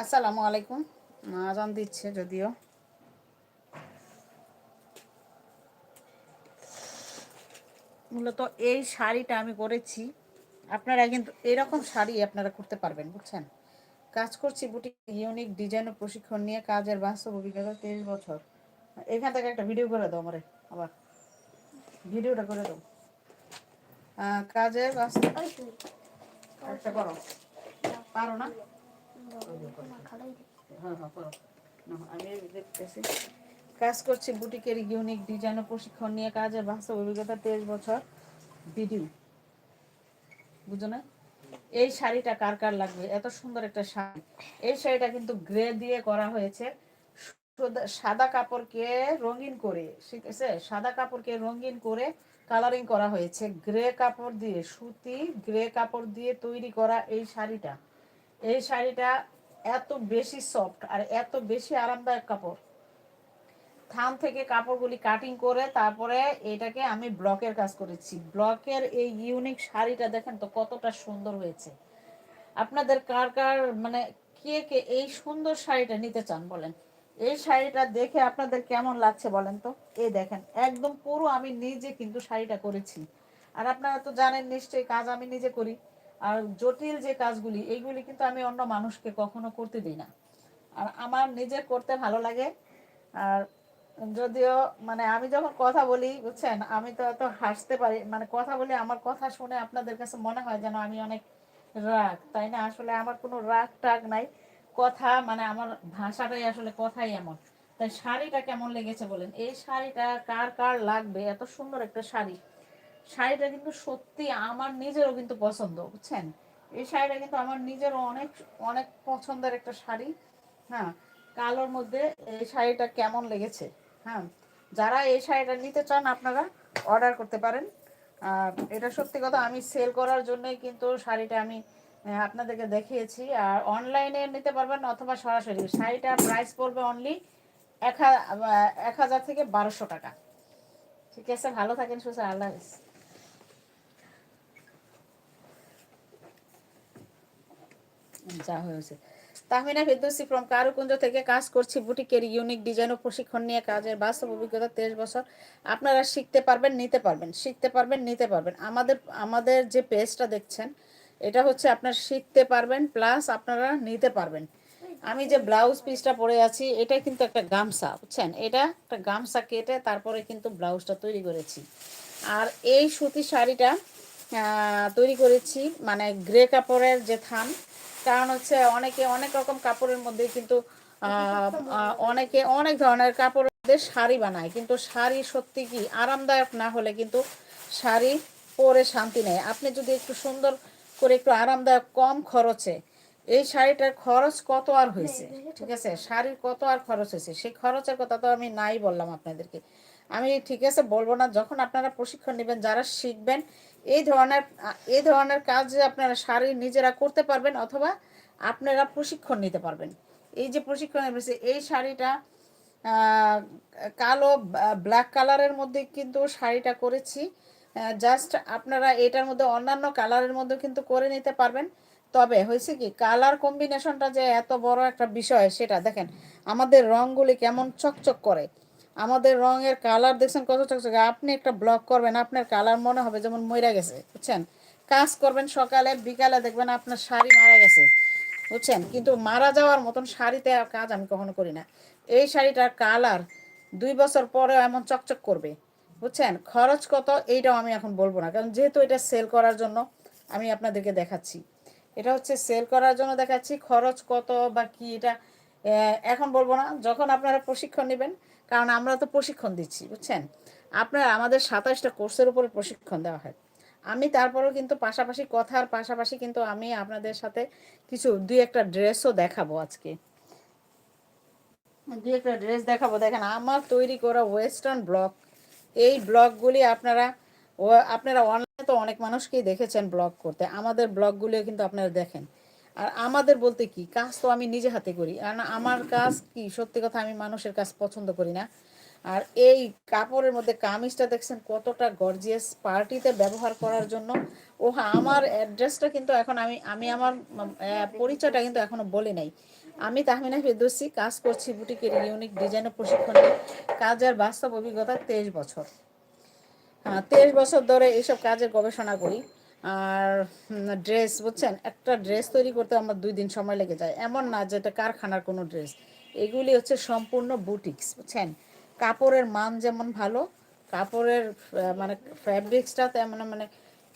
আসসালামু আলাইকুম। আজান দিচ্ছে যদিও। মূলত এই শাড়িটা আমি করেছি আপনারা কিন্তু এরকম শাড়ি আপনারা করতে পারবেন, বুঝছেন? কাজ করছি বুটিক, ইউনিক ডিজাইন ও প্রশিক্ষণ নিয়ে, কাজের বাস্তব অভিজ্ঞতা তেইশ বছর। এখান থেকে একটা ভিডিও করে দাও আমারে, আবার। ভিডিওটা করে দাও। কাজের বাস্তব একটা করো। পারো না? কাজ করছি বুটিকের ইউনিক ডিজাইন ও প্রশিক্ষণ নিয়ে কাজের বাস্তব অভিজ্ঞতা তেইশ বছর ভিডিও বুঝো না এই শাড়িটা কার কার লাগবে এত সুন্দর একটা শাড়ি এই শাড়িটা কিন্তু গ্রে দিয়ে করা হয়েছে সাদা কাপড়কে রঙিন করে ঠিক আছে সাদা কাপড়কে রঙিন করে কালারিং করা হয়েছে। গ্রে কাপড় দিয়ে, সুতি গ্রে কাপড় দিয়ে তৈরি করা এই শাড়িটা। এই শাড়িটা এত বেশি সফট আর এত বেশি আরামদায়ক কাপড়। থান থেকে কাপড়গুলি কাটিং করে তারপরে এটাকে আমি ব্লকের কাজ করেছি। ব্লকের এই ইউনিক শাড়িটা দেখেন তো কতটা সুন্দর হয়েছে। আপনাদের কার কার মানে কে কে এই সুন্দর শাড়িটা নিতে চান বলেন? এই শাড়িটা দেখে আপনাদের কেমন লাগছে বলেন তো? এই দেখেন, একদম পুরো আমি নিজে কিন্তু শাড়িটা করেছি। আর আপনারা তো জানেন নিশ্চয়ই কাজ আমি নিজে করি। আর জটিল যে কাজগুলি, এইগুলি কিন্তু আমি অন্য মানুষকে কখনো করতে দিই না। আর আমার নিজে করতে ভালো লাগে। আর যদিও মানে আমি যখন কথা বলি, বুঝছেন, আমি তো এত হাসতে পারি মানে কথা বলি আমার কথা শুনে আপনাদের কাছে মনে হয় যেন আমি অনেক রাগ, তাই না? আসলে আমার কোনো রাগ টাগ নাই। কথা মানে আমার ভাষাটাই আসলে কথাই এমন। তাই শাড়িটা কেমন লেগেছে বলেন? এই শাড়িটা কার কার লাগবে? এত সুন্দর একটা শাড়ি। শাড়িটা কিন্তু সত্যি আমার নিজেরও কিন্তু পছন্দ, বুঝছেন? এই শাড়িটা কিন্তু আমার নিজেরও অনেক অনেক পছন্দের একটা শাড়ি। হ্যাঁ কালোর মধ্যে এই শাড়িটা কেমন লেগেছে হ্যাঁ? যারা এই শাড়িটা নিতে চান আপনারা, অর্ডার করতে পারেন। আর এটা সত্যি কথা, আমি সেল করার জন্যই কিন্তু শাড়িটা আমি আপনাদেরকে দেখিয়েছি। আর অনলাইনে নিতে পারবেন অথবা সরাসরি। শাড়িটার প্রাইস পড়বে অনলি এক হাজার থেকে বারোশো টাকা। ঠিক আছে? ভালো থাকেন, সুস্থ আল্লাহ হাফেজ। যা হয়েছে। তাহমিনা ফেরদৌসি ফ্রম কারুকুঞ্জ থেকে কাজ করছি বুটিকের ইউনিক ডিজাইন ও প্রশিক্ষণ নিয়ে কাজের বাস্তব অভিজ্ঞতা তেইশ বছর। আপনারা শিখতে পারবেন, নিতে পারবেন, শিখতে পারবেন, নিতে পারবেন। আমাদের আমাদের যে পেজটা দেখছেন, এটা হচ্ছে আপনার শিখতে পারবেন প্লাস আপনারা নিতে পারবেন। আমি যে ব্লাউজ পিসটা পরে আছি, এটা কিন্তু একটা গামছা, বুঝছেন? এটা একটা গামছা কেটে তারপরে কিন্তু ব্লাউজটা তৈরি করেছি। আর এই সুতি শাড়িটা তৈরি করেছি মানে গ্রে কাপড়ের যে থান কারণ হচ্ছে অনেকে অনেক রকম কাপড়ের মধ্যে কিন্তু অনেকে অনেক ধরনের কাপড়ের মধ্যে শাড়ি বানায় কিন্তু শাড়ি সত্যি কি আরামদায়ক না হলে কিন্তু শাড়ি পরে শান্তি নেই। আপনি যদি একটু সুন্দর করে একটু আরামদায়ক কম খরচে এই শাড়িটার খরচ কত আর হয়েছে? ঠিক আছে? শাড়ির কত আর খরচ হয়েছে? সেই খরচের কথা তো আমি নাই বললাম আপনাদেরকে। আমি ঠিক আছে বলব না যখন আপনারা প্রশিক্ষণ নেবেন যারা শিখবেন এই ধরনের এই ধরনের কাজ আপনারা শাড়ি নিজেরা করতে পারবেন অথবা আপনারা প্রশিক্ষণ নিতে পারবেন। এই যে প্রশিক্ষণ এই শাড়িটা কালো ব্ল্যাক কালারের মধ্যে কিন্তু শাড়িটা করেছি। জাস্ট আপনারা এটার মধ্যে অন্যান্য কালারের মধ্যে কিন্তু করে নিতে পারবেন। তবে হয়েছে কি কালার কম্বিনেশনটা যে এত বড় একটা বিষয় সেটা দেখেন, আমাদের রঙগুলি কেমন চকচক করে। আমাদের রঙের কালার দেখছেন কত চকচকে। আপনি একটা ব্লক করবেন, আপনার কালার মনে হবে যেমন মইরা গেছে, বুঝছেন? কাজ করবেন সকালে, বিকালে দেখবেন আপনার শাড়ি মারা গেছে, বুঝছেন? কিন্তু মারা যাওয়ার মতন শাড়িতে আর কাজ আমি কখনো করি না। এই শাড়িটার কালার দুই বছর পরে এমন চকচক করবে, বুঝছেন? খরচ কত এইটাও আমি এখন বলব না, কারণ যেহেতু এটা সেল করার জন্য আমি আপনাদেরকে দেখাচ্ছি। এটা হচ্ছে সেল করার জন্য দেখাচ্ছি, খরচ কত বা কি এটা এখন বলব না। যখন আপনারা প্রশিক্ষণ নেবেন কারণ আমরা তো প্রশিক্ষণ দিচ্ছি, বুঝছেন? আপনার, আমাদের সাতাশটা কোর্সের উপরে প্রশিক্ষণ দেওয়া হয়। আমি তারপরেও কিন্তু পাশাপাশি কথার পাশাপাশি কিন্তু আমি আপনাদের সাথে কিছু, দুই একটা ড্রেসও দেখাবো আজকে। দুই একটা ড্রেস দেখাবো। দেখেন, আমার তৈরি করা ওয়েস্টার্ন ব্লগ, এই ব্লগগুলি আপনারা আপনারা অনলাইনে তো অনেক মানুষকেই দেখেছেন ব্লগ করতে। আমাদের ব্লগগুলিও কিন্তু আপনারা দেখেন। আর আমাদের বলতে কি, কাজ তো আমি নিজে হাতে করি। আর না, আমার কাজ কি, সত্যি কথা আমি মানুষের কাজ পছন্দ করি না। আর এই কাপড়ের মধ্যে কামিজটা দেখছেন কতটা গর্জিয়াস পার্টিতে ব্যবহার করার জন্য। ও আমার অ্যাড্রেসটা কিন্তু এখন আমি আমি আমার পরিচয়টা কিন্তু এখনও বলি নাই। আমি তাহমিনা ফেরদৌসি, কাজ করছি বুটিকের ইউনিক ডিজাইন ও প্রশিক্ষণ কাজের বাস্তব অভিজ্ঞতা তেইশ বছর। হ্যাঁ তেইশ বছর ধরে এইসব কাজের গবেষণা করি। আর ড্রেস বুঝছেন? একটা ড্রেস তৈরি করতে আমার দুই দিন সময় লেগে যায়। এমন না যে এটা কারখানার কোনো ড্রেস এগুলি হচ্ছে সম্পূর্ণ বুটিক্স বুঝছেন? কাপড়ের মান যেমন ভালো, কাপড়ের মানে ফ্যাব্রিক্সটা তেমন মানে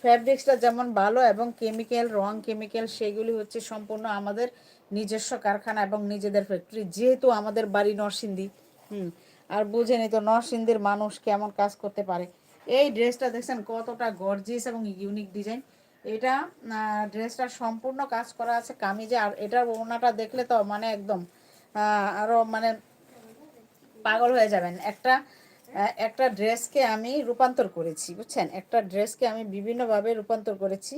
ফ্যাব্রিক্সটা যেমন ভালো এবং কেমিক্যাল রং কেমিক্যাল সেগুলি হচ্ছে সম্পূর্ণ আমাদের নিজস্ব কারখানা এবং নিজেদের ফ্যাক্টরি যেহেতু আমাদের বাড়ি নরসিংদী, হুম? আর বুঝেনি তো নরসিংদীর মানুষ কেমন কাজ করতে পারে। এই ড্রেসটা দেখছেন কতটা গর্জিয়াস এবং ইউনিক ডিজাইন এটা ড্রেসটা সম্পূর্ণ কাজ করা আছে কামিজে আর এটার ওড়নাটা দেখলে তো মানে একদম আহ, আরও মানে পাগল হয়ে যাবেন। একটা একটা ড্রেসকে আমি রূপান্তর করেছি বুঝছেন? একটা ড্রেসকে আমি বিভিন্নভাবে রূপান্তর করেছি।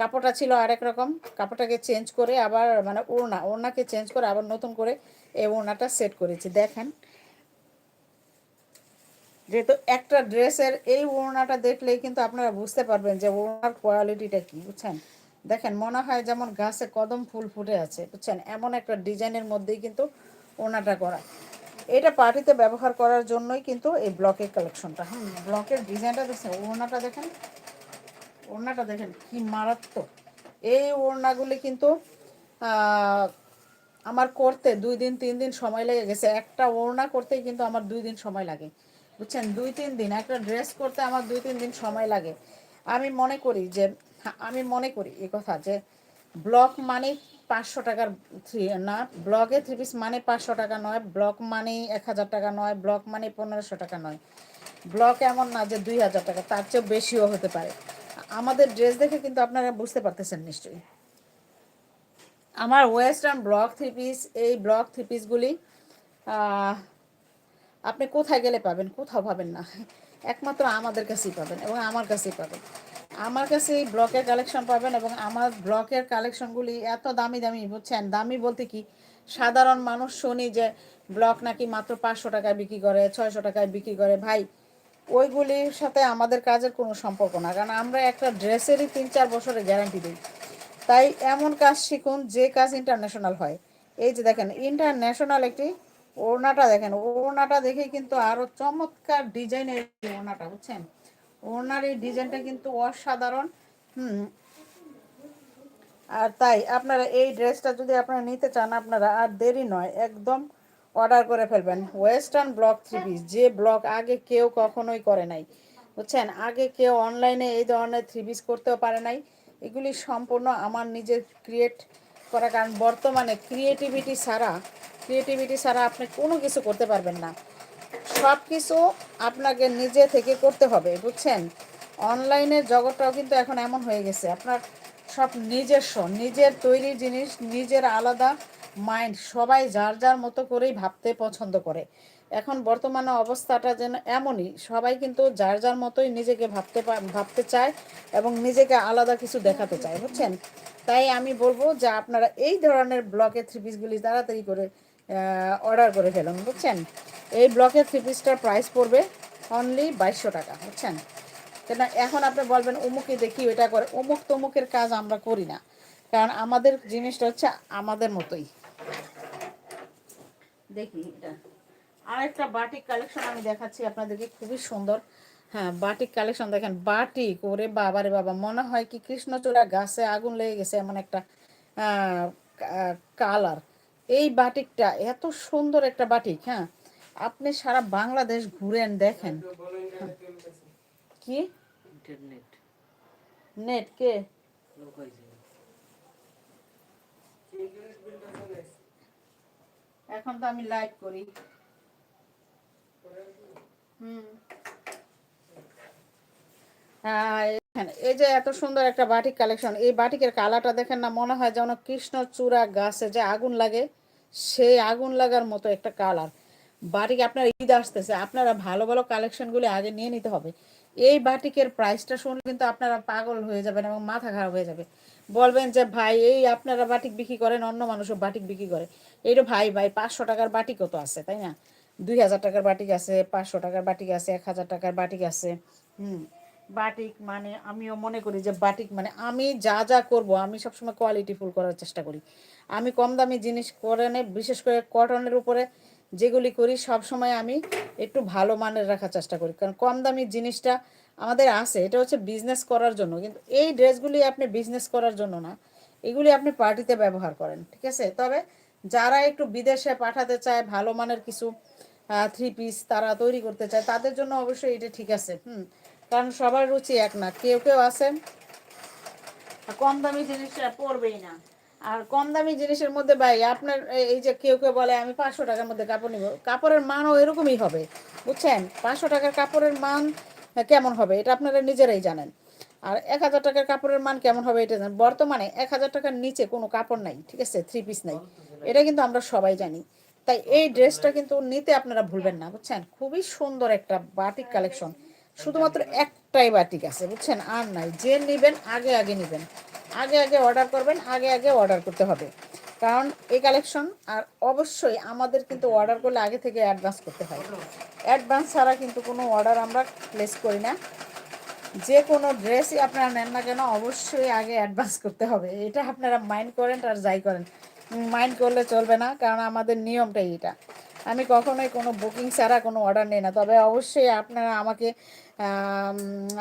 কাপড়টা ছিল আরেক রকম কাপড়টাকে চেঞ্জ করে আবার মানে ওড়না ওড়নাকে চেঞ্জ করে আবার নতুন করে এই ওড়নাটা সেট করেছি। দেখেন যেহেতু একটা ড্রেসের এই ওড়নাটা দেখলেই কিন্তু আপনারা বুঝতে পারবেন যে ওড়নার কোয়ালিটিটা কি, বুঝছেন? দেখেন, মনে হয় যেমন গাছে কদম ফুল ফুটে আছে, বুঝছেন? এমন একটা ডিজাইনের মধ্যেই কিন্তু ওড়নাটা করা। এটা পার্টিতে ব্যবহার করার জন্যই কিন্তু এই ব্লকের কালেকশনটা। হুম, ব্লকের ডিজাইনটা দেখছেন, ওড়নাটা দেখেন ওড়নাটা দেখেন কি মারাত্মক। এই ওড়নাগুলি কিন্তু আমার করতে দুই দিন, তিন দিন সময় লেগে গেছে। একটা ওড়না করতেই কিন্তু আমার দুই দিন সময় লাগে। বুঝছেন? দুই তিন দিন। একটা ড্রেস করতে আমার দুই তিন দিন সময় লাগে। আমি মনে করি যে হ্যাঁ, আমি মনে করি এই কথা যে ব্লক মানে পাঁচশো টাকার থ্রি না ব্লকে থ্রি পিস মানে পাঁচশো টাকা নয় ব্লক মানে এক হাজার টাকা নয় ব্লক মানে পনেরোশো টাকা নয়। ব্লক এমন না যে দুই হাজার টাকা তার চেয়েও বেশিও হতে পারে। আমাদের ড্রেস দেখে কিন্তু আপনারা বুঝতে পারতেছেন নিশ্চয়ই। আমার ওয়েস্টার্ন ব্লক থ্রি পিস এই ব্লক থ্রি পিসগুলি আপনি কোথায় গেলে পাবেন? কোথাও পাবেন না। একমাত্র আমাদের কাছেই পাবেন এবং আমার কাছেই পাবেন। আমার কাছে এই ব্লকের কালেকশন পাবেন এবং আমার ব্লকের কালেকশনগুলি এত দামি দামি, বুঝছেন? দামি বলতে কি? সাধারণ মানুষ শুনি যে ব্লক নাকি মাত্র পাঁচশো টাকায় বিক্রি করে, ছয়শো টাকায় বিক্রি করে। ভাই, ওইগুলির সাথে আমাদের কাজের কোনো সম্পর্ক না। কারণ আমরা একটা ড্রেসেরই তিন চার বছরের গ্যারান্টি দিই। তাই এমন কাজ শিখুন যে কাজ ইন্টারন্যাশনাল হয়। এই যে দেখেন ইন্টারন্যাশনাল একটি ওড়নাটা দেখেন, ওড়নাটা দেখে কিন্তু আরও চমৎকার ডিজাইনের ওড়নাটা, বুঝছেন? ওড়নার এই ডিজাইনটা কিন্তু অসাধারণ, হুম। আর তাই আপনারা এই ড্রেসটা যদি আপনারা নিতে চান, আপনারা আর দেরি নয়, একদম অর্ডার করে ফেলবেন। ওয়েস্টার্ন ব্লক থ্রি পিস যে ব্লক আগে কেউ কখনোই করে নাই, বুঝছেন? আগে কেউ অনলাইনে এই ধরনের থ্রি পিস করতেও পারে নাই। এগুলি সম্পূর্ণ আমার নিজের ক্রিয়েট করা, কারণ বর্তমানে ক্রিয়েটিভিটি ছাড়া ক্রিয়েটিভিটি ছাড়া আপনি কোনো কিছু করতে পারবেন না। সব কিছু আপনাকে নিজে থেকে করতে হবে, বুঝছেন? অনলাইনের জগৎটাও কিন্তু এখন এমন হয়ে গেছে। আপনার সব নিজস্ব, নিজের তৈরি জিনিস, নিজের আলাদা মাইন্ড সবাই যার যার মতো করেই ভাবতে পছন্দ করে। এখন বর্তমানে অবস্থাটা যেন এমনই, সবাই কিন্তু যার যার মতোই নিজেকে ভাবতে ভাবতে চায় এবং নিজেকে আলাদা কিছু দেখাতে চায়, বুঝছেন? তাই আমি বলব যে আপনারা এই ধরনের ব্লকের থ্রি পিসগুলি তাড়াতাড়ি করে অর্ডার করে ফেলুন, বুঝছেন? এই ব্লকের থ্রি পিসটার প্রাইস পড়বে অনলি বাইশশো টাকা, বুঝছেন? কেন এখন আপনি বলবেন অমুকে দেখি ওইটা করে। অমুক তমুকের কাজ আমরা করি না, কারণ আমাদের জিনিসটা হচ্ছে আমাদের মতোই। দেখি এটা। আরেকটা বাটিক কালেকশন আমি দেখাচ্ছি আপনাদেরকে, খুবই সুন্দর। হ্যাঁ বাটিক কালেকশন দেখেন, বাটিক, ওরে বাবা রে বাবা, মনে হয় কি কৃষ্ণচূড়া গাছে আগুন লেগে গেছে, এমন একটা কালার এই বাটিকটা এত সুন্দর একটা বাটিক হ্যাঁ? আপনি সারা বাংলাদেশ ঘুরেন দেখেন। কি? ইন্টারনেট। নেট কে? এখন তো আমি লাইভ করি। হুম। হ্যাঁ, এই যে এত সুন্দর একটা বাটিক কালেকশন এই বাটিকের কালারটা দেখেন না মনে হয় যেন কৃষ্ণচূড়া গাছে যে আগুন লাগে। সেই আগুন লাগার মতো একটা কালার বাটিক আপনার ঈদ আসতেছে, আপনারা ভালো ভালো কালেকশনগুলি আগে নিয়ে নিতে হবে। এই বাটিকের প্রাইসটা শুনলে কিন্তু আপনারা পাগল হয়ে যাবেন এবং মাথা খারাপ হয়ে যাবে। বলবেন যে, ভাই, এই আপনারা বাটিক বিক্রি করেন, অন্য মানুষও বাটিক বিক্রি করে। এইটা ভাই ভাই, পাঁচশো টাকার বাটিক কত আছে? তাই না? দুই হাজার টাকার বাটিক আছে, পাঁচশো টাকার বাটিক আছে, এক হাজার টাকার বাটিক আছে। হুম। বাটিক মানে আমিও মনে করি যে বাটিক মানে আমি যা যা করব, আমি সবসময় কোয়ালিটি ফুল করার চেষ্টা করি। আমি কম দামি জিনিস করে নে, বিশেষ করে কটনের উপরে যেগুলি করি সব সময় আমি একটু ভালো মানের রাখার চেষ্টা করি। কারণ কম দামি জিনিসটা আমাদের আছে, এটা হচ্ছে বিজনেস করার জন্য। কিন্তু এই ড্রেসগুলি আপনি বিজনেস করার জন্য না, এগুলি আপনি পার্টিতে ব্যবহার করেন, ঠিক আছে? তবে যারা একটু বিদেশে পাঠাতে চায়, ভালো মানের কিছু থ্রি পিস তারা তৈরি করতে চায়, তাদের জন্য অবশ্যই এটা ঠিক আছে। হুম। কারণ সবার রুচি এক না কেউ কেউ আছে কম দামি জিনিসটা পরবেই না। আর কম দামি জিনিসের মধ্যে ভাই আপনার এই যে কেউ কেউ বলে আমি পাঁচশো টাকার মধ্যে কাপড় নিব। কাপড়ের মানও এরকমই হবে বুঝছেন? পাঁচশো টাকার কাপড়ের মান কেমন হবে এটা আপনারা নিজেরাই জানেন। আর এক হাজার টাকার কাপড়ের মান কেমন হবে এটা জানেন। বর্তমানে এক হাজার টাকার নিচে কোনো কাপড় নাই ঠিক আছে? থ্রি পিস নাই। এটা কিন্তু আমরা সবাই জানি। তাই এই ড্রেসটা কিন্তু নিতে আপনারা ভুলবেন না বুঝছেন? খুবই সুন্দর একটা বাটিক কালেকশন। শুধুমাত্র একটাই বাটিক আছে বুঝছেন? আর নাই। যে নেবেন আগে আগে নেবেন। আগে আগে অর্ডার করবেন আগে আগে অর্ডার করতে হবে। কারণ এই কালেকশন আর অবশ্যই আমাদের কিন্তু অর্ডার করলে আগে থেকে অ্যাডভান্স করতে হয়। অ্যাডভান্স ছাড়া কিন্তু কোনো অর্ডার আমরা প্লেস করি না। যে কোনো ড্রেসই আপনারা নেন না কেন অবশ্যই আগে অ্যাডভান্স করতে হবে। এটা আপনারা মাইন্ড করেন আর যাই করেন। মাইন্ড করলে চলবে না কারণ আমাদের নিয়মটাই এটা। আমি কখনোই কোনো বুকিং ছাড়া কোনো অর্ডার নিই না। তবে অবশ্যই আপনারা আমাকে আম,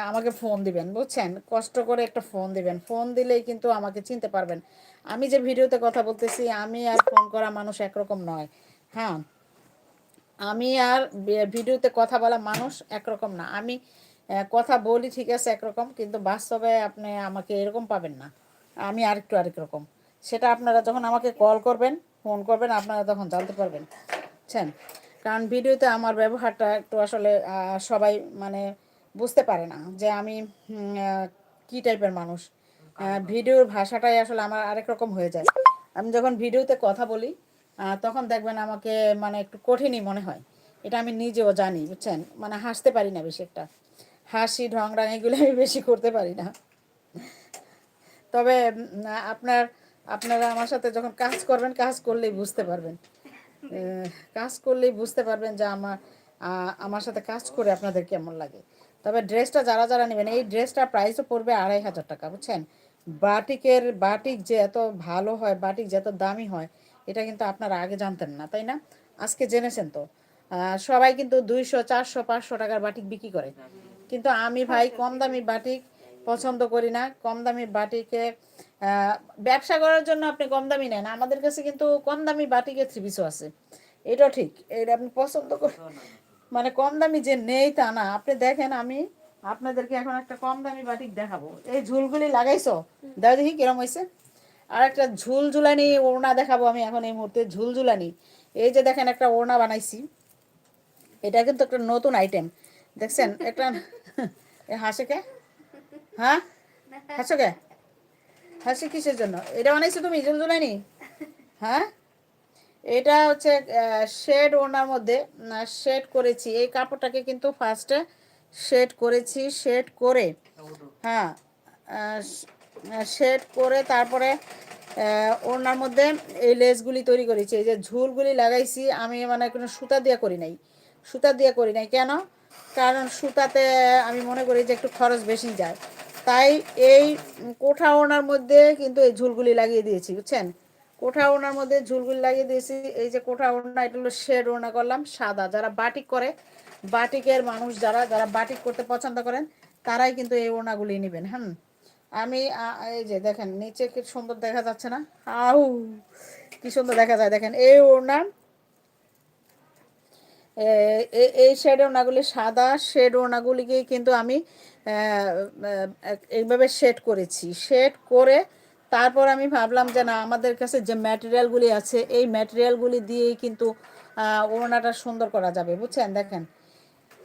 আমাকে ফোন দিবেন, বুঝছেন? কষ্ট করে একটা ফোন দিবেন। ফোন দিলেই কিন্তু আমাকে চিনতে পারবেন। আমি যে ভিডিওতে কথা বলতেছি, আমি আর ফোন করা মানুষ একরকম নয়। হ্যাঁ? আমি আর ভিডিওতে কথা বলা মানুষ একরকম না। আমি কথা বলি ঠিক আছে একরকম, কিন্তু বাস্তবে আপনি আমাকে এরকম পাবেন না। আমি আরেকটু আরেক রকম। সেটা আপনারা যখন আমাকে কল করবেন ফোন করবেন, আপনারা তখন জানতে পারবেন। বুঝছেন? কারণ ভিডিওতে আমার ব্যবহারটা একটু আসলে সবাই মানে বুঝতে পারে না যে আমি কি টাইপের মানুষ। ভিডিওর ভাষাটাই আসলে আমার আরেক রকম হয়ে যায়। আমি যখন ভিডিওতে কথা বলি তখন দেখবেন আমাকে মানে একটু কঠিনই মনে হয়। এটা আমি নিজেও জানি, বুঝছেন? মানে হাসতে পারি না বেশি একটা। হাসি, ঢংরাং এগুলো আমি বেশি করতে পারি না। তবে আপনার, আপনারা আমার সাথে যখন কাজ করবেন, কাজ করলেই বুঝতে পারবেন। কাজ করলেই বুঝতে পারবেন যে আমার আমার সাথে কাজ করে আপনাদের কেমন লাগে। তবে ড্রেসটা যারা যারা নেবেন, এই ড্রেসটার প্রাইসও পড়বে আড়াই হাজার টাকা, বুঝছেন? বাটিকের, বাটিক যে এত ভালো হয়, বাটিক যে এত দামি হয়, এটা কিন্তু আপনারা আগে জানতেন না, তাই না? আজকে জেনেছেন তো। সবাই কিন্তু দুইশো, চারশো, পাঁচশো টাকার বাটিক বিক্রি করে। কিন্তু আমি ভাই কম দামি বাটিক পছন্দ করি না। কম দামি বাটিকে ব্যবসা করার জন্য আপনি কম দামি নেন। আমাদের কাছে কিন্তু কম দামি বাটিকের থ্রি পিসও আছে। এটা ঠিক। এটা আপনি পছন্দ করেন। মানে কম দামি যে নেই তা না। আপনি দেখেন আমি আপনাদেরকে এখন একটা কম দামি বাটিক দেখাবো। এই ঝুলগুলি লাগাইছো? দাও দেখি কিরম হয়েছে আর একটা ঝুল ঝুলানি ওড়না দেখাবো আমি এখন এই মুহূর্তে ঝুল ঝুলানি এই যে দেখেন একটা ওড়না বানাইছি। এটা কিন্তু একটা নতুন আইটেম দেখছেন? একটা হাসে কে? হ্যাঁ? হাসো কে? হাসি কিসের জন্য? এটা বানাইছো তুমি ঝুল ঝুলানি হ্যাঁ? এটা হচ্ছে শেড ওনার মধ্যে শেড করেছি। এই কাপড়টাকে কিন্তু ফার্স্টে শেড করেছি শেড করে। হ্যাঁ শেড করে তারপরে ওনার মধ্যে এই লেসগুলি তৈরি করেছি। এই যে ঝুলগুলি লাগাইছি, আমি মানে কোনো সুতা দিয়ে করি নাই। সুতা দিয়ে করি নাই। কেন? কারণ সুতাতে আমি মনে করি যে একটু খরচ বেশি যায়। তাই এই কোঠা ওনার মধ্যে কিন্তু এই ঝুলগুলি লাগিয়ে দিয়েছি, বুঝছেন? কোঠা ওনার মধ্যে ঝুলগুলি লাগিয়ে দিয়েছি। এই যে কোঠা ওনা এটা হলো শেড ওনা করলাম, সাদা। যারা বাটিক করে, বাটিকের মানুষ যারা যারা বাটিক করতে পছন্দ করেন, তারাই কিন্তু এই ওনাগুলি নেবেন হ্যাঁ? আমি এই যে দেখেন, নিচে কি সুন্দর দেখা যাচ্ছে না? আউ কি সুন্দর দেখা যায়, দেখেন, এই এ- এই শেড ওড়নাগুলি সাদা, শেড ওড়নাগুলিকে কিন্তু আমি এইভাবে শেড করেছি। শেড করে তারপর আমি ভাবলাম যে না, আমাদের কাছে যে ম্যাটেরিয়ালগুলি আছে, এই ম্যাটেরিয়ালগুলি দিয়েই কিন্তু ওড়নাটা সুন্দর করা যাবে, বুঝছেন? দেখেন।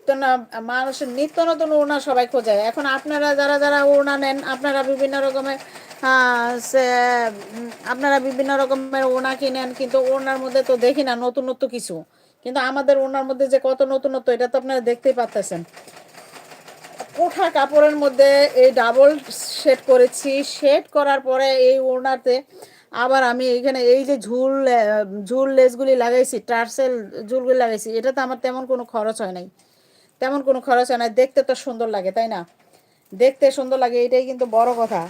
তো না, মানুষের নিত্য নতুন ওড়না সবাই খোঁজে এখন আপনারা যারা যারা ওড়না নেন, আপনারা বিভিন্ন রকমের সে আপনারা বিভিন্ন রকমের ওড়না কিনেন, কিন্তু ওড়নার মধ্যে তো দেখি না নতুনত্ব কিছু। কিন্তু আমাদের ওড়নার মধ্যে যে কত নতুনত্ব, এটা তো আপনারা দেখতেই পাচ্ছেন কোঠা কাপড়ের মধ্যে এই ডাবল শেড করেছি। শেড করার পরে এই ওড়নাতে আবার আমি এইখানে এই যে ঝুল ঝুল লেসগুলি লাগাইছি, টার্সেল ঝুলগুলি লাগাইছি, এটাতে আমার তেমন কোনো খরচ হয় নাই। তেমন কোনো খরচ হয় না দেখতে তো সুন্দর লাগে, তাই না? দেখতে সুন্দর লাগে, এটাই কিন্তু বড় কথা।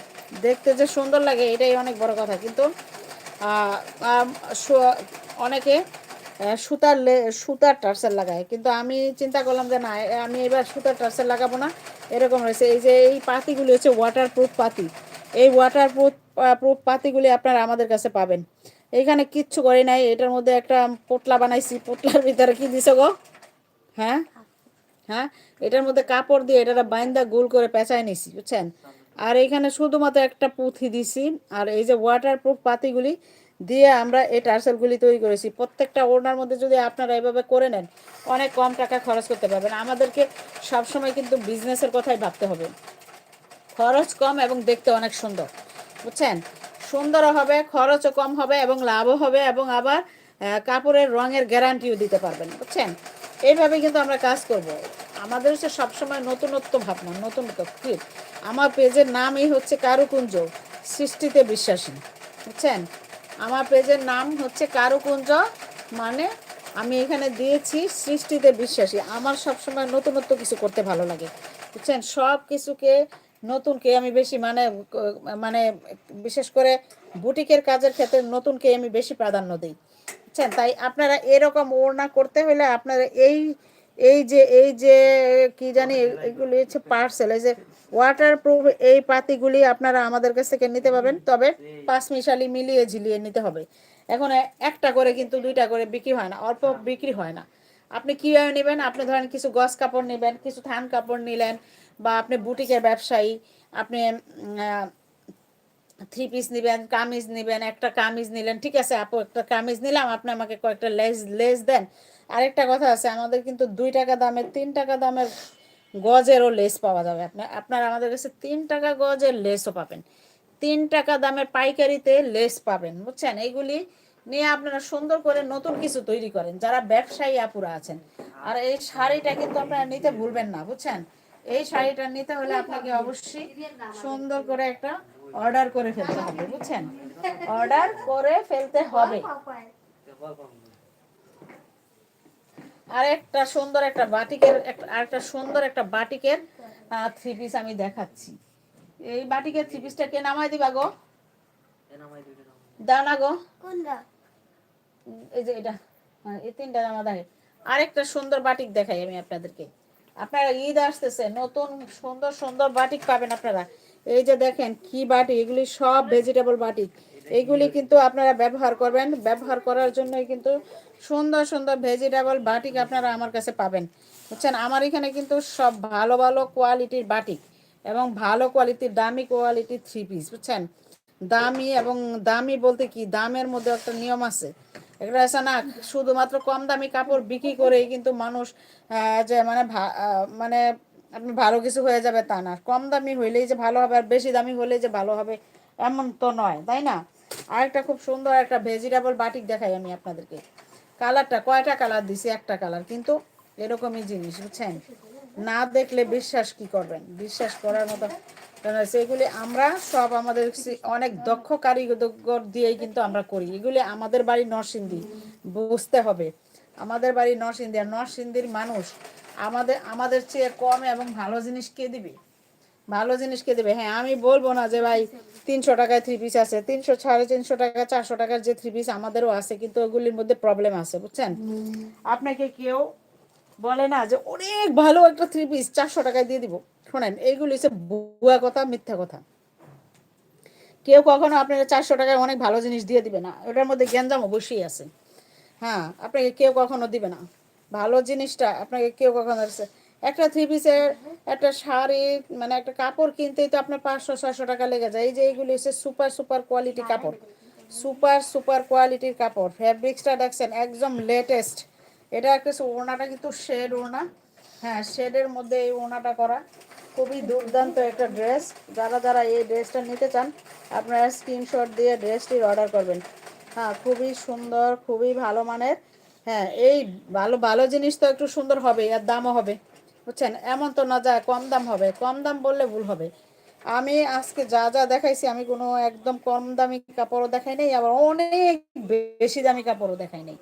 দেখতে যে সুন্দর লাগে, এটাই অনেক বড় কথা। কিন্তু অনেকে সুতার সুতার টার্সেল লাগায় কিন্তু আমি চিন্তা করলাম যে না আমি এবার সুতার টার্সেল লাগাবো না। এরকম রয়েছে এই যে এই পাতিগুলি হচ্ছে ওয়াটার প্রুফ পাতি। এই ওয়াটার প্রুফ প্রুফ পাতিগুলি আপনারা আমাদের কাছে পাবেন। এইখানে কিচ্ছু করি নাই। এটার মধ্যে একটা পোটলা বানাইছি। পোটলার ভিতরে কি দিছে গো? হ্যাঁ? হ্যাঁ? এটার মধ্যে কাপড় দিয়ে এটা বাইন্দা গোল করে পেঁচায় নিছি, বুঝছেন? আর এখানে শুধুমাত্র একটা পুঁথি দিছি। আর এই যে ওয়াটার প্রুফ পাতিগুলি দিয়ে আমরা এই টার্সেলগুলি তৈরি করেছি। প্রত্যেকটা ওড়নার মধ্যে যদি আপনারা এভাবে করে নেন, অনেক কম টাকা খরচ করতে পারবেন। আমাদেরকে সবসময় কিন্তু বিজনেসের কথাই ভাবতে হবে। খরচ কম এবং দেখতে অনেক সুন্দর, বুঝছেন? সুন্দরও হবে, খরচও কম হবে এবং লাভও হবে এবং আবার কাপড়ের রঙের গ্যারান্টিও দিতে পারবেন, বুঝছেন? এইভাবে কিন্তু আমরা কাজ করব। আমাদের হচ্ছে সবসময় নতুনত্ব ভাবনা, নতুনত্ব কি আমার পেজের নামই হচ্ছে কারুকুঞ্জ, সৃষ্টিতে বিশ্বাসী, বুঝছেন? আমার পেজের নাম হচ্ছে কারুকুঞ্জ মানে আমি এখানে দিয়েছি সৃষ্টিতে বিশ্বাসী। আমার সবসময় নতুনত্ব কিছু করতে ভালো লাগে। বুঝছেন? সব কিছুকে নতুনকে আমি বেশি মানে মানে বিশেষ করে বুটিকের কাজের ক্ষেত্রে নতুনকে আমি বেশি প্রাধান্য দিই। বুঝছেন? তাই আপনারা এরকম ওড়না করতে হলে আপনারা এই এই যে এই যে কি জানি এগুলি হচ্ছে পার্সেল এই যে ওয়াটার প্রুফ এই পাতিগুলি আপনারা আমাদের কাছ থেকে নিতে পারবেন। তবে পাঁচ মিশালি মিলিয়ে ঝিলিয়ে নিতে হবে। এখন একটা করে কিন্তু দুইটা করে বিক্রি হয় না অল্প বিক্রি হয় না। আপনি কীভাবে নেবেন? আপনি ধরেন কিছু গস কাপড় নেবেন কিছু থান কাপড় নিলেন বা আপনি বুটিকের ব্যবসায়ী আপনি থ্রি পিস নেবেন কামিজ নেবেন একটা কামিজ নিলেন ঠিক আছে আপু একটা কামিজ নিলাম আপনি আমাকে কয়েকটা লেস লেস দেন। আরেকটা কথা আছে আমাদের কিন্তু দুই টাকা দামের তিন টাকা দামের গজেরও লেস পাওয়া যাবে আপনার। আপনারা আমাদের কাছে তিন টাকা গজের লেসও পাবেন। তিন টাকা দামের পাইকারিতে লেস পাবেন, বুঝছেন? এইগুলি নিয়ে আপনারা সুন্দর করে নতুন কিছু তৈরি করেন, যারা ব্যবসায়ী আপুরা আছেন। আর এই শাড়িটা কিন্তু আপনারা নিতে ভুলবেন না, বুঝছেন? এই শাড়িটা নিতে হলে আপনাকে অবশ্যই সুন্দর করে একটা অর্ডার করে ফেলতে হবে, বুঝছেন? অর্ডার করে ফেলতে হবে। আর একটা সুন্দর একটা বাটিকের একটা আরেকটা সুন্দর একটা বাটিকের থ্রি পিস আমি দেখাচ্ছি। এই বাটিকের থ্রি পিসটা কে নামাই দিবা গো? দাও না গো। এই যে এটা এই তিনটা জামা দেখে আরেকটা সুন্দর বাটিক দেখাই আমি আপনাদেরকে। আপনারা ঈদ আসতেছে নতুন সুন্দর সুন্দর বাটিক পাবেন আপনারা। এই যে দেখেন কি বাটিক এগুলি সব ভেজিটেবল বাটিক। এইগুলি কিন্তু আপনারা ব্যবহার করবেন। ব্যবহার করার জন্যই কিন্তু সুন্দর সুন্দর ভেজিটেবল বাটিক আপনারা আমার কাছে পাবেন। বুঝছেন? আমার এখানে কিন্তু সব ভালো ভালো কোয়ালিটির বাটিক এবং ভালো কোয়ালিটির দামি কোয়ালিটির থ্রি পিস বুঝছেন? দামি এবং দামি বলতে কি? দামের মধ্যে একটা নিয়ম আছে। একটা আছে না, শুধুমাত্র কম দামি কাপড় বিক্রি করেই কিন্তু মানুষ যে মানে মানে আপনি ভালো কিছু হয়ে যাবে তা না। কম দামি হইলেই যে ভালো হবে আর বেশি দামি হলেই যে ভালো হবে, এমন তো নয়, তাই না? আরেকটা খুব সুন্দর একটা ভেজিটেবল বাটিক দেখাই আমি আপনাদেরকে। কালারটা কয়টা কালার দিছি? একটা কালার কিন্তু এরকমই জিনিস, বুঝছেন? না দেখলে বিশ্বাস কি করবেন? বিশ্বাস করার মতো সেগুলি আমরা সব আমাদের অনেক দক্ষ কারিগর দিয়েই কিন্তু আমরা করি। এগুলি আমাদের বাড়ি নরসিংদী, বুঝতে হবে। আমাদের বাড়ি নরসিংদী। আর নরসিংদীর মানুষ আমাদের আমাদের চেয়ে কম এবং ভালো জিনিস কে দিবে? ভালো জিনিস কে দেবে? হ্যাঁ আমি বলব না যে ভাই তিনশো টাকায় থ্রি পিস আছে। তিনশো সাড়ে তিনশো টাকা চারশো টাকার যে থ্রি পিস আমাদেরও আছে কিন্তু ওগুলির মধ্যে প্রবলেম আছে বুঝছেন? আপনাকে কেউ বলে না যে অনেক ভালো একটা থ্রি পিস চারশো টাকায় দিয়ে দিব। শোনেন এইগুলি হচ্ছে বুয়া কথা মিথ্যা কথা। কেউ কখনো আপনাকে চারশো টাকায় অনেক ভালো জিনিস দিয়ে দিবে না। ওটার মধ্যে গ্যাঞ্জাম অবশ্যই আছে। হ্যাঁ আপনাকে কেউ কখনো দিবে না। ভালো জিনিসটা আপনাকে কেউ কখনো একটা থ্রি পিসের একটা শাড়ি মানে একটা কাপড় কিনতেই তো আপনার পাঁচশো, ছয়শো টাকা লেগে যায়। এই যে এইগুলি হচ্ছে সুপার সুপার কোয়ালিটি কাপড়। সুপার সুপার কোয়ালিটির কাপড়। ফ্যাব্রিক্সটা দেখছেন, একদম লেটেস্ট এটা একটা ওড়নাটা কিন্তু শেড ওড়না। হ্যাঁ শেডের মধ্যে এই ওড়নাটা করা। খুবই দুর্দান্ত একটা ড্রেস যারা যারা এই ড্রেসটা নিতে চান, আপনারা স্ক্রিনশট দিয়ে ড্রেসটির অর্ডার করবেন। হ্যাঁ খুবই সুন্দর, খুবই ভালো মানের। হ্যাঁ এই ভালো ভালো জিনিস তো একটু সুন্দর হবে আর দামও হবে। বুঝছেন? এমন তো না যায়, কম দাম হবে, কম দাম বললে ভুল হবে। আমি আজকে যা যা দেখাইছি, আমি কোনো একদম কম দামি কাপড়ও দেখাই নাই, আবার অনেক বেশি দামি কাপড়ও দেখাই নাই।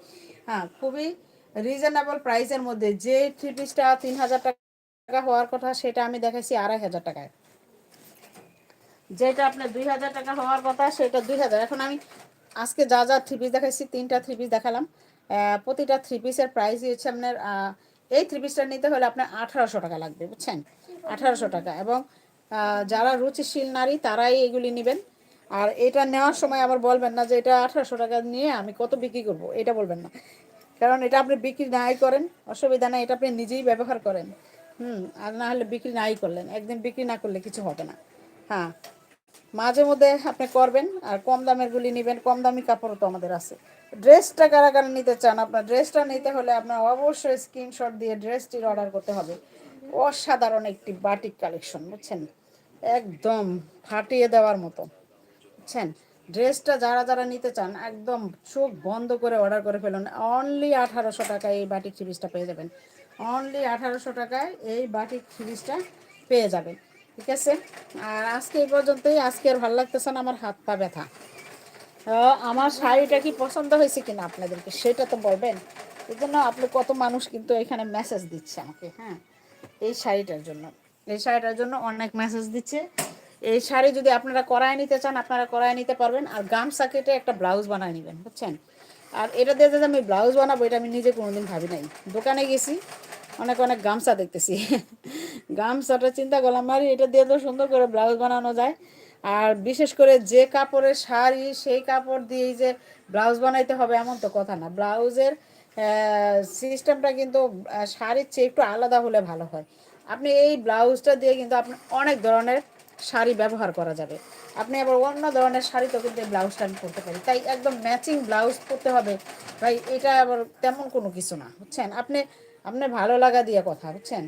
হ্যাঁ খুবই রিজনেবল প্রাইসের মধ্যে, যে থ্রি পিসটা তিন হাজার টাকা হওয়ার কথা, সেটা আমি দেখাইছি আড়াই হাজার টাকায়। যেটা আপনার দুই হাজার টাকা হওয়ার কথা, সেটা দুই হাজার। এখন আমি আজকে যা যা থ্রি পিস দেখাইছি, তিনটা থ্রি পিস দেখালাম। প্রতিটা থ্রি পিসের প্রাইস হচ্ছে আপনার এই থ্রি পিসটা নিতে হলে আপনার আঠারোশো টাকা লাগবে, বুঝছেন? আঠারোশো টাকা। এবং যারা রুচিশীল নারী, তারাই এগুলি নেবেন। আর এটা নেওয়ার সময় আবার বলবেন না যে এটা আঠারোশো টাকা নিয়ে আমি কত বিক্রি করব, এটা বলবেন না। কারণ এটা আপনি বিক্রি নাই করেন, অসুবিধা নাই, এটা আপনি নিজেই ব্যবহার করেন। হুম, আর না হলে বিক্রি নাই করলেন, একদিন বিক্রি না করলে কিছু হবে না। হ্যাঁ মাঝে মধ্যে আপনি করবেন আর কম দামের গুলি নেবেন, কম দামি কাপড়ও তো আমাদের আছে। ড্রেসটা কারা কারা নিতে চান, আপনার ড্রেসটা নিতে হলে আপনার অবশ্যই স্ক্রিনশট দিয়ে ড্রেসটির অর্ডার করতে হবে। অসাধারণ একটি বাটিক কালেকশন বুঝছেন? একদম ফাটিয়ে দেওয়ার মতো, বুঝছেন? ড্রেসটা যারা যারা নিতে চান, একদম চোখ বন্ধ করে অর্ডার করে ফেলুন। অনলি আঠারোশো টাকায় এই বাটিক সিরিজটা পেয়ে যাবেন। অনলি আঠারোশো টাকায় এই বাটিক সিরিজটা পেয়ে যাবেন। ঠিক আছে? আর আজকে এই পর্যন্তই। আজকে আর ভালো লাগতেছে না, আমার হাত পা ব্যথা। আমার শাড়িটা কি পছন্দ হয়েছে কিনা আপনাদেরকে সেটা তো বলবেন। এই জন্য আপনি কত মানুষ কিন্তু এখানে মেসেজ দিচ্ছে আমাকে হ্যাঁ? এই শাড়িটার জন্য। এই শাড়িটার জন্য অনেক মেসেজ দিচ্ছে। এই শাড়ি যদি আপনারা করায় নিতে চান, আপনারা করায় নিতে পারবেন। আর গামছা কেটে একটা ব্লাউজ বানায় নেবেন, বুঝছেন? আর এটা দিয়ে যে আমি ব্লাউজ বানাবো, এটা আমি নিজে কোনোদিন ভাবি নাই। দোকানে গেছি অনেক অনেক গামছা দেখতেছি। গামছাটা চিন্তা করলাম, আরে, এটা দিয়ে তো সুন্দর করে ব্লাউজ বানানো যায়। আর বিশেষ করে যে কাপড়ের শাড়ি, সেই কাপড় দিয়েই যে ব্লাউজ বানাইতে হবে এমন তো কথা না। ব্লাউজের সিস্টেমটা কিন্তু শাড়ির চেয়ে একটু আলাদা হলে ভালো হয়। আপনি এই ব্লাউজটা দিয়ে কিন্তু আপনি অনেক ধরনের শাড়ি ব্যবহার করা যাবে। আপনি আবার অন্য ধরনের শাড়ি তো কিন্তু ব্লাউজটা আমি করতে পারি। তাই একদম ম্যাচিং ব্লাউজ করতে হবে। ভাই, এটা আবার তেমন কোনো কিছু না, বুঝছেন? আপনি আপনার ভালো লাগা দিয়ে কথা, বুঝছেন?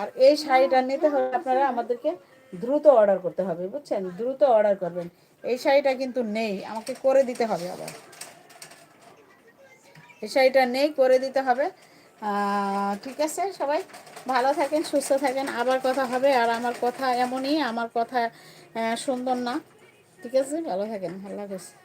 আর এই শাড়িটা নিতে হলে আপনারা আমাদেরকে দ্রুত অর্ডার করতে হবে, বুঝছেন? দ্রুত অর্ডার করবেন। এই শাড়িটা কিন্তু নেই, আমাকে করে দিতে হবে আবার। এই শাড়িটা নেই, করে দিতে হবে। ঠিক আছে সবাই? ভালো থাকেন, সুস্থ থাকেন। আবার কথা হবে, আর আমার কথা এমনই, আমার কথা সুন্দর না। ঠিক আছে? ভালো থাকেন। আল্লাহ হাফেজ।